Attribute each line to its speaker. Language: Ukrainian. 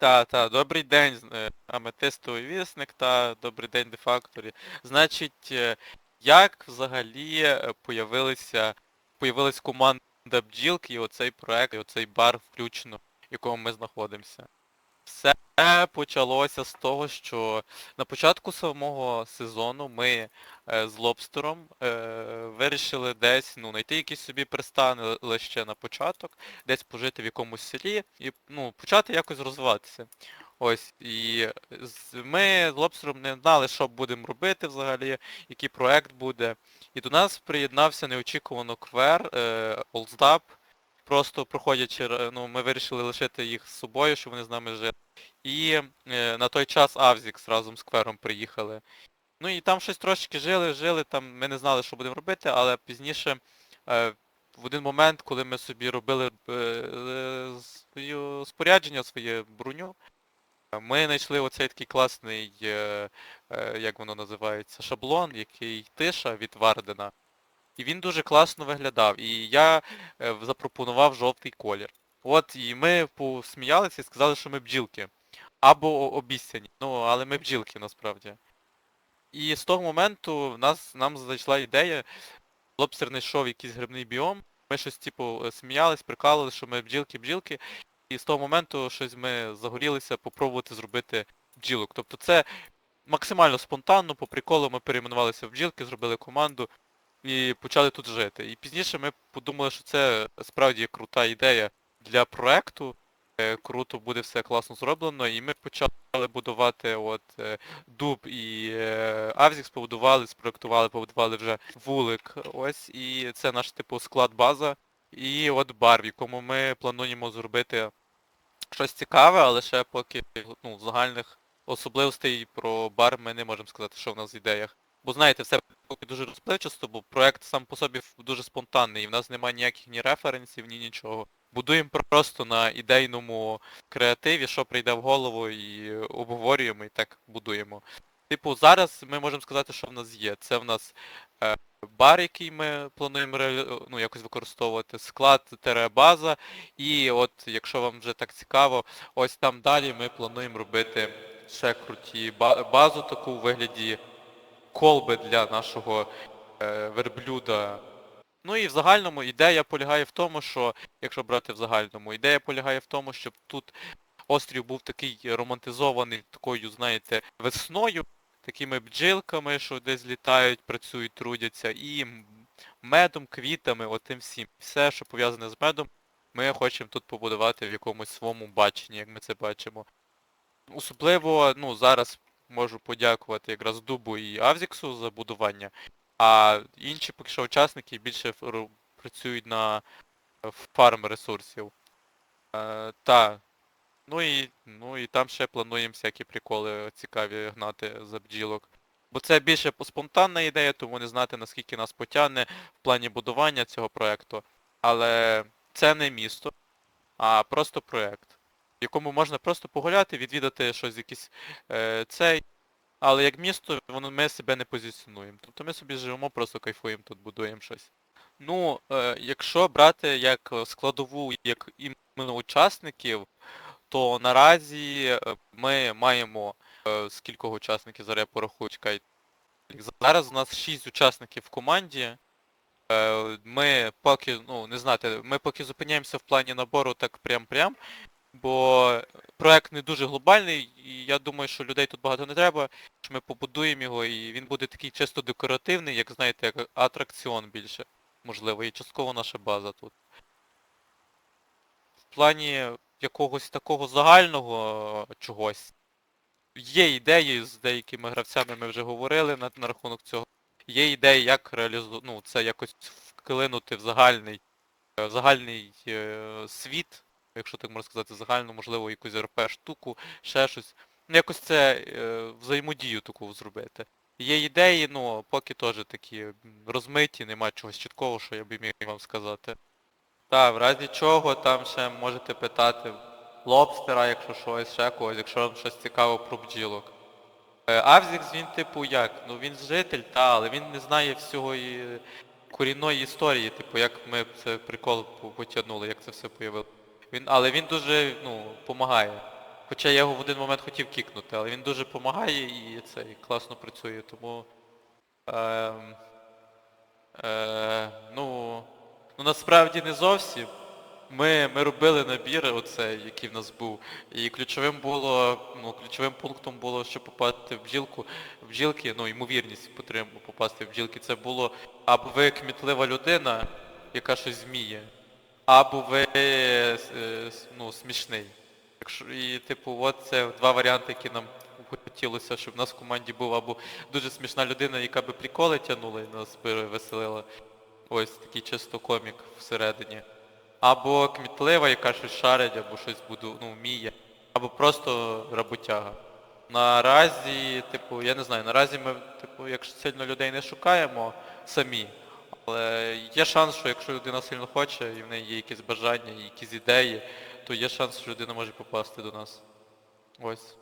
Speaker 1: Та, та, добрий день, е, аметистовий вісник, та добрий день дефакторі. Значить, е, як взагалі е, появилися, появилась команда бджілки і оцей проект, і оцей бар включно, в якому ми знаходимося? Все почалося з того, що на початку самого сезону ми е, з Лобстером е, вирішили десь ну, знайти якийсь собі пристан лише на початок, десь пожити в якомусь селі і ну, почати якось розвиватися. Ось, і ми з Лобстером не знали, що будемо робити взагалі, який проект буде. І до нас приєднався неочікувано Квер, е, Олздап. Просто проходячи, ну, ми вирішили лишити їх з собою, щоб вони з нами жили. І е, на той час Авзікс разом з Квером приїхали. Ну і там щось трошки жили, жили, там ми не знали, що будемо робити, але пізніше е, в один момент, коли ми собі робили е, своє спорядження, своє броню, ми знайшли оцей такий класний, е, е, як воно називається, шаблон, який тиша від Вардена. І він дуже класно виглядав. І я е, запропонував жовтий колір. От, і ми посміялися і сказали, що ми бджілки. Або обіцяні. Ну, але ми бджілки насправді. І з того моменту в нас, нам зайшла ідея, лобстер знайшов якийсь грибний біом, ми щось типу е, сміялись, прикалували, що ми бджілки-бджілки, і з того моменту щось ми загорілися попробувати зробити бджілок. Тобто це максимально спонтанно, по приколу ми перейменувалися в бджілки, зробили команду і почали тут жити. І пізніше ми подумали, що це справді крута ідея для проекту. Е, Круто буде все класно зроблено, і ми почали будувати от е, Дуб і е, Авзікс побудували, спроектували, побудували вже вулик. Ось, і це наш типу склад база. І от бар, в якому ми плануємо зробити щось цікаве, але ще поки ну, загальних особливостей про бар ми не можемо сказати, що в нас в ідеях. Бо знаєте, все поки дуже розпливчасто, бо проект сам по собі дуже спонтанний, і в нас немає ніяких ні референсів, ні нічого. Будуємо просто на ідейному креативі, що прийде в голову, і обговорюємо і так будуємо. Типу, зараз ми можемо сказати, що в нас є. Це в нас е, бар, який ми плануємо ну, якось використовувати, склад тире база. І от, якщо вам вже так цікаво, ось там далі ми плануємо робити ще круті ба- базу таку у вигляді колби для нашого е, верблюда. Ну і в загальному ідея полягає в тому, що, якщо брати в загальному, ідея полягає в тому, щоб тут острів був такий романтизований такою, знаєте, весною, такими бджілками, що десь літають, працюють, трудяться, і медом, квітами, отим всім. Все, що пов'язане з медом, ми хочемо тут побудувати в якомусь своєму баченні, як ми це бачимо. Особливо, ну, зараз можу подякувати якраз Дубу і Авзіксу за будування, а інші поки що учасники більше працюють на е, фарм ресурсів. Е, та. Ну і, ну і там ще плануємо всякі приколи цікаві гнати за бджілок. Бо це більше по- спонтанна ідея, тому не знати наскільки нас потягне в плані будування цього проекту. Але це не місто, а просто проект, в якому можна просто погуляти, відвідати щось якийсь е, цей. Але як місто, воно ми себе не позиціонуємо. Тобто ми собі живемо, просто кайфуємо тут, будуємо щось. Ну, е, якщо брати як складову, як іменно учасників, то наразі е, ми маємо е, скількох учасників, зараз я порахую, чекайте. Зараз у нас 6 учасників в команді. Е, Ми поки, ну, не знати, ми поки зупиняємося в плані набору так прям-прям, бо проект не дуже глобальний, і я думаю, що людей тут багато не треба, що ми побудуємо його, і він буде такий чисто декоративний, як знаєте, як атракціон більше, можливо, і частково наша база тут. В плані якогось такого загального е, чогось. Є ідеї з деякими гравцями, ми вже говорили на, на рахунок цього. Є ідеї, як реалізу... ну, це якось вклинути в загальний, е, в загальний е, світ, якщо так можна сказати, загальну, можливо, якусь РП штуку, ще щось. Ну, якось це е, взаємодію таку зробити. Є ідеї, ну, поки теж такі розмиті, нема чогось чіткого, що я б міг вам сказати. Так, в разі чого там ще можете питати лобстера, якщо щось, ще когось, якщо вам щось цікаво про бджілок. Е, Авзікс він типу як? Ну він житель, та, але він не знає всього і корінної історії, типу, як ми це прикол потягнули, як це все появилося. Він, але він дуже, ну, допомагає. Хоча я його в один момент хотів кікнути, але він дуже допомагає і це і класно працює, тому. Ем, е, ну, ну насправді не зовсім. Ми, ми робили набір, оцей, який в нас був. І ключовим було, ну, ключовим пунктом було, щоб попасти в бджілку, бджілки, ну, ймовірність потрібно попасти в бджілки, це було або ви кмітлива людина, яка щось зміє, або ви е, ну, смішний. І типу, от це два варіанти, які нам хотілося, щоб в нас в команді був або дуже смішна людина, яка би приколи тягнула і нас би веселила. Ось такий чисто комік всередині. Або кмітлива, яка щось шарить, або щось буду, ну, вміє. Або просто роботяга. Наразі, типу, я не знаю, наразі ми, типу, якщо сильно людей не шукаємо самі. Але є шанс, що якщо людина сильно хоче і в неї є якісь бажання, якісь ідеї, то є шанс, що людина може попасти до нас. Ось.